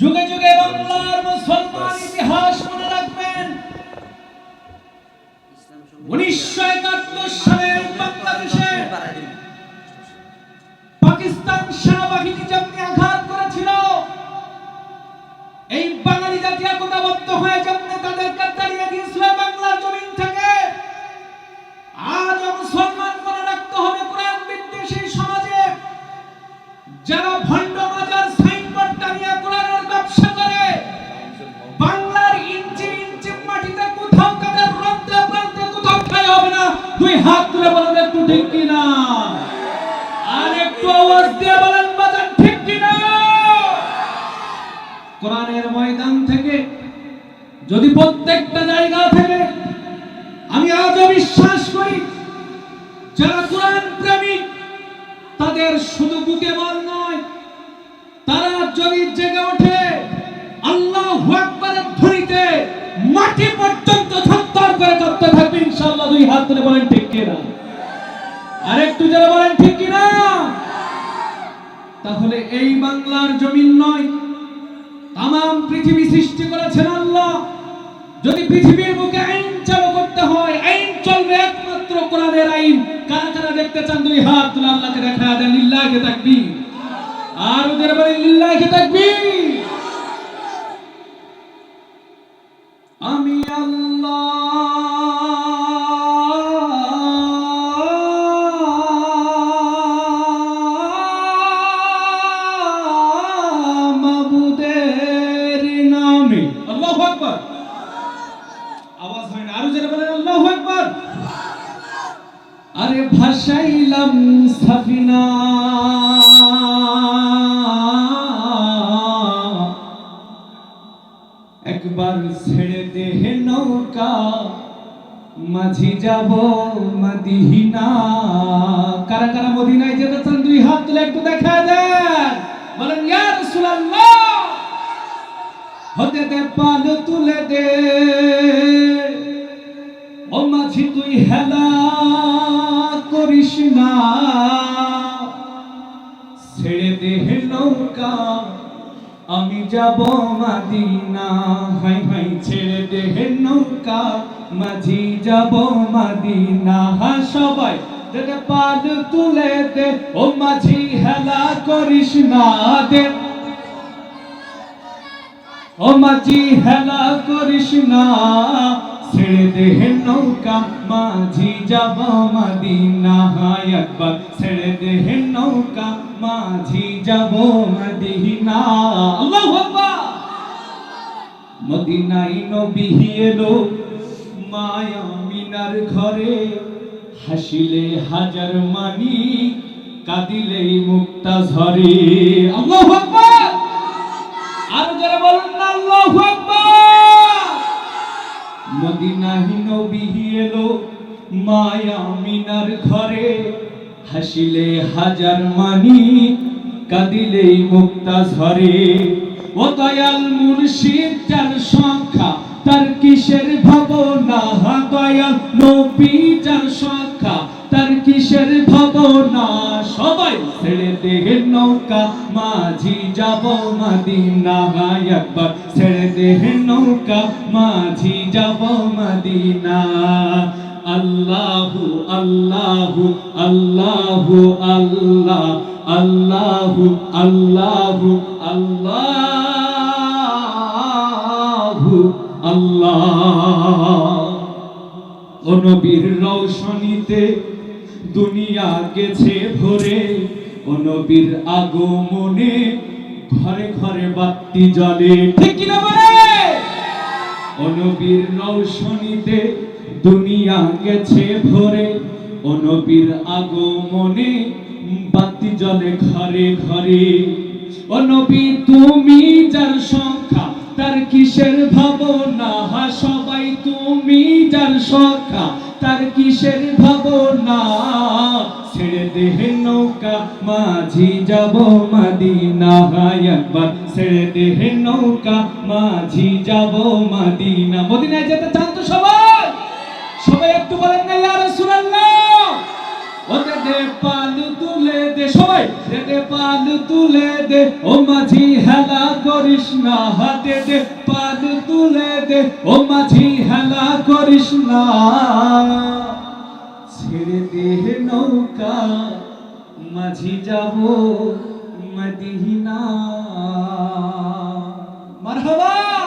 যুগে যুগে বাংলার মুসলমান ইতিহাস মনে রাখবেন। উনিশশো একাত্তর সালের বাংলাদেশে পাকিস্তান সেনাবাহিনী যেমনি একটু দিয়ে বলেন, বাজান ঠিক কিনা? কোরআনের ময়দান থেকে, যদি প্রত্যেকটা জায়গা থেকে, আমি আজও বিশ্বাস করি, যারা কোরআন প্রেমিক, তাদের শুধু বুকে বল নয়, তারা যদি জেগে ওঠে, আল্লাহ আকবারের ধ্বনিতে মাটি পর্যন্ত থরথর করে কাঁপতে থাকবে, ইনশাআল্লাহ দুই হাত তুলে বলেন ঠিক কিনা? আর একটু যারা বলেন ঠিক কিনা? তাহলে এই বাংলার জমিন নয়। তাম পৃথিবী সৃষ্টি করেছেন আল্লাহ। যদি পৃথিবীর বুকে আইন চালু করতে হয়, আইন চলবে একমাত্র কোরআনের আইন। কারা কারা দেখতে চান দুই হাত তুলে আল্লাহকে দেখা দেন লিল্লাহকে তাকবীর। আর ওদের বলে লিল্লাহকে আওয়াজ হয় না। আরও জোরে বলেন, আল্লাহু আকবার! আরে ভাসাইলাম সাফিনা একবার ছেড়ে দেহে নৌকা, মাঝি যাব মদিনা। কারা কারা মদিনায় যেতে চান, দুই হাত তুলে একটু দেখা দেন। বলেন, ইয়া রাসূলুল্লাহ! হতে দে, পাল তুলে দে। ও তুই হেলা করিস না। ছেড়ে দে হে নৌকা, আমি যাব মাদিনা। হাই হাই, ছেড়ে দে হে নৌকা, মাঝি যাব মাদিনা। হা, সবাই দে পাল তুলে দে। ও মাঝি, হেলা করিস না দে। ও মাঝি, হেলা করিস না। ছেড়ে দে হে নৌকা, মাঝি যাব মদিনা হায় নৌকা, মাঝি যাব মদিনা আল্লাহু আকবার! মদিনাই নবী এলো মায়া মিনার ঘরে। হাসিলে হাজার মানি, কাঁদিলে মুক্তা ঝরে আল্লাহু আকবার! আর যারা না, আল্লাহু আকবার! মদিনাহি নবী এলো মায়া ঘরে। হাসিলে হাজার মানি, কাঁদিলেই মুক্তা ঝরে ও দয়াল মুর্শিদ, যার সংখ্যা তার কিসের ভাবনা? দয়াল নবী, যার সংখ্যা তার কিসের ভাবনা? সবাই ছেড়ে দেহে নৌকা, মাঝি যাব মদিনা একবার। ছেড়ে নৌকা, মাঝি যাব মদিনা। আল্লাহু আল্লাহু আল্লাহু, আল্লাহ, আল্লাহু আল্লাহু আল্লাহু, আল্লাহ। ও নবীর রৌশনীতে দুনিয়া গেছে ভরে। ও নবীর আগমনে ঘরে ঘরে বাতি জ্বলে। ঠিক কিনা বলে? ও নবীর রৌশনীতে দুনিয়া গেছে ভরে। ও নবীর আগমনে বাতি জ্বলে ঘরে ঘরে। ও তুমি যার সংখ্যা, তার কিসের ভাবনা? হা সবাই, তুমি যার সংখ্যা, তার কিসের ভাবনা? ছেড়ে দেহে নৌকা, মাঝি যাব মদিনা একবার। ছেড়ে দেহে নৌকা, মাঝি যাব মদিনা। মদিনায় যেতে চান তো সবাই? সবাই একটু বলেন না, ইয়া রাসূলুল্লাহ। ও দে দে পালু তুলে দে, সবাই। দে দে পালু তুলে দে, ও মাঝি হেলা করিস না হাতে। দে পালু তুলে দে, ও মাঝি হেলা করিস না। ছেড়ে দেহ নৌকা মাঝি যাব মদিনা। মারহাবা!